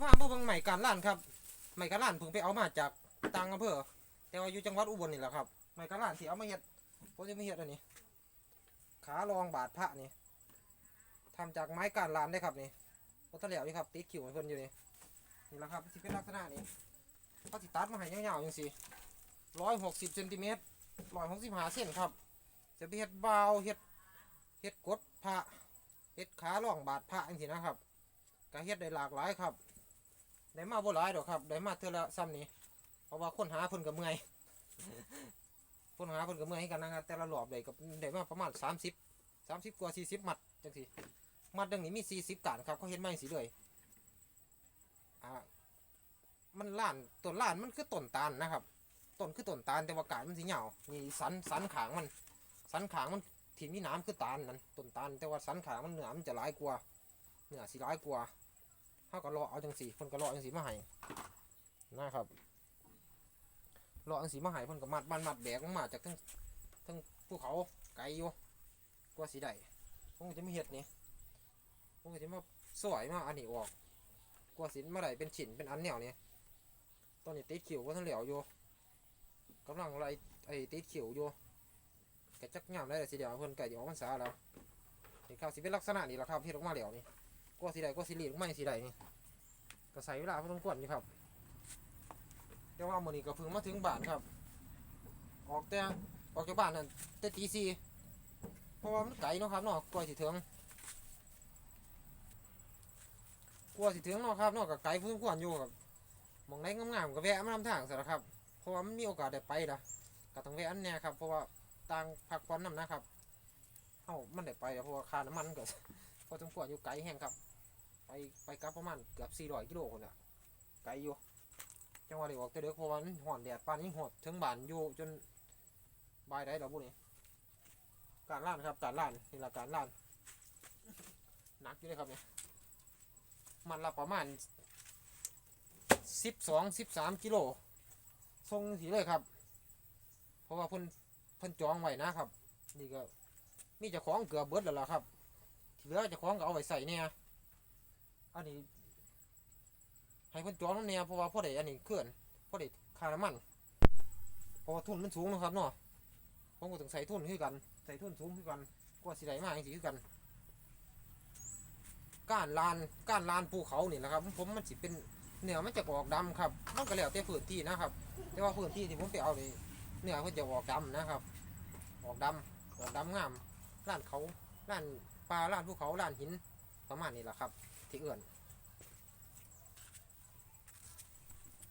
พาผู้เบิ่งใหม่การล้านครับใหม่การล้านเพิ่งไปเอามาจากต่างอำเภอแต่ว่าอยู่จังหวัดอุบลนี่แหละครับใหม่การล้านที่เอามาเฮ็ดผมจะมาเฮ็ดอันนี้ ขารองบาดพระนี่ทำจากไม้การลานได้ครับนี่โอตะเหลียวนี่ครับติดขิวให้เพิ่นอยู่นี่นี่แหละครับที่เป็นลักษณะนี้เขาสิตัดมาให้ยาวๆจังซี่ร้อยหกสิบเซนติเมตรร้อยหกสิบห้าเซนครับ จะไปเฮ็ดเบาเฮ็ดเฮ็ดกดพระเฮ็ดขารองบาดพระจังซี่นะครับก็เฮ็ดได้หลากหลายครับ ได้มาบ่หลายดอกครับได้มาเท่าละซ้ำนี้เพราะว่าคนหาเพิ่นก็เมื่อยคนหาเพิ่นก็เมื่อยให้กันนะครับแต่ละรอบได้ก็ได้มาประมาณ30 30กว่า40มัดจังซี่มัดหนึงนี่มี 40การครับเขาเฮ็ดมาจังซี่เลยอ่ามันล้านต้นล้านมันคือต้นตาลนะครับต้นคือต้นตาลแต่ว่าการมันสิยาวนี่สันสันขางมัน สันขางมันที่มีน้ำคือตาลนั่นต้นตาลแต่ว่าสันขางมันเนื้อมันจะหลายกว่าเนื้อสิหลายกว่า เขาก็รอเอาจังสี่คนก็รอจังสีมาให้นะครับรอจังสีมาให้เพิ่นก็มัดมัดมัดแบกมาจากทั้งทั้งภูเขาไกลอยู่กว่าสีได้ผมก็จะไม่เห็ดนี่ผมก็จะมาสวยมาอันนี้ออกกว่าสินมาได้เป็นชิ้นเป็นอันแนวนี้ตอนนี้ติดขิวก็ทั้งเหลียวอยู่กำลังไล่ไอ้ติดขิวอยู่กจักงามได้เลยสิเดียวเพิ่นไก่เดี๋ยวมันสาแล้วนี่ครับสิเป็นลักษณะนี้แหละครับเฮ็ดออกมาแล้วนี่ ก็สีใดก็สีเหลืองไม่สีใดนี่ก็ใส่เวลาพอสมควรอยู่ครับแต่ว่ามื้อนี้ก็เพิ่งมาถึงบ้านครับ ออกแต่ออกจากบ้านนั่นแต่ตีสี่เพราะว่ามันไกลเนาะครับเนาะกว่าสิถึงกว่าสิถึงเนาะครับเนาะก็ไกลพอสมควรอยู่ครับมองไหนงามๆก็แวะมานำทางซะละครับเพราะว่ามันมีโอกาสได้ไปนะก็ต้องแวะอันเนี้ยครับเพราะว่าต่างพักผ่อนนำนะครับเอ้ามันได้ไปแล้วเพราะว่าค่าน้ำมันก็พอสมควรอยู่ไกลแห้งครับ ไปไปกลับประมาณเกือบ400กิโลคนละไกลอยู่จังหวะเดี๋ยวออกแต่เด็กเพราะว่ามันห่อนแดดปานนี้หดถึงบ้านอยู่จนบ่ายได้ดอกบุนี้การล่านครับการล่านนี่ละการล่านหนักอยู่เลยครับเนี่ยมันละประมาณ12 13กิโลทรงสีเลยครับ เพราะว่าเพิ่นเพิ่นจองไว้นะครับ นี่ก็มีเจ้าของเกือบเบิดแล้วล่ะครับ เหลือเจ้าของก็เอาไว้ใส่เนี่ย อันนี้ให้เพิ่นจองน้ำเนี่ยเพราะว่าพอได้อันนี้เคลื่อนพอได้ค่าน้ำมันเพราะว่าทุนมันสูงเนาะครับเนาะผมก็ต้องใส่ทุนคือกันใส่ทุนสูงคือกันกว่าสิได้มาจังซี่คือกันก้านลานก้านลานภูเขานี่แหละครับ ผมมันสิเป็นเนื้อมันจะออกดำครับมันก็แล้วแต่พื้นที่นะครับ แต่ว่าพื้นที่ที่ผมไปเอานี่เนื้อเขาจะออกดำนะครับ ออกดำออกดำงามล้านเขาล้านปลาล้านภูเขาล้านหินประมาณนี้แหละครับ ที่เอื่อน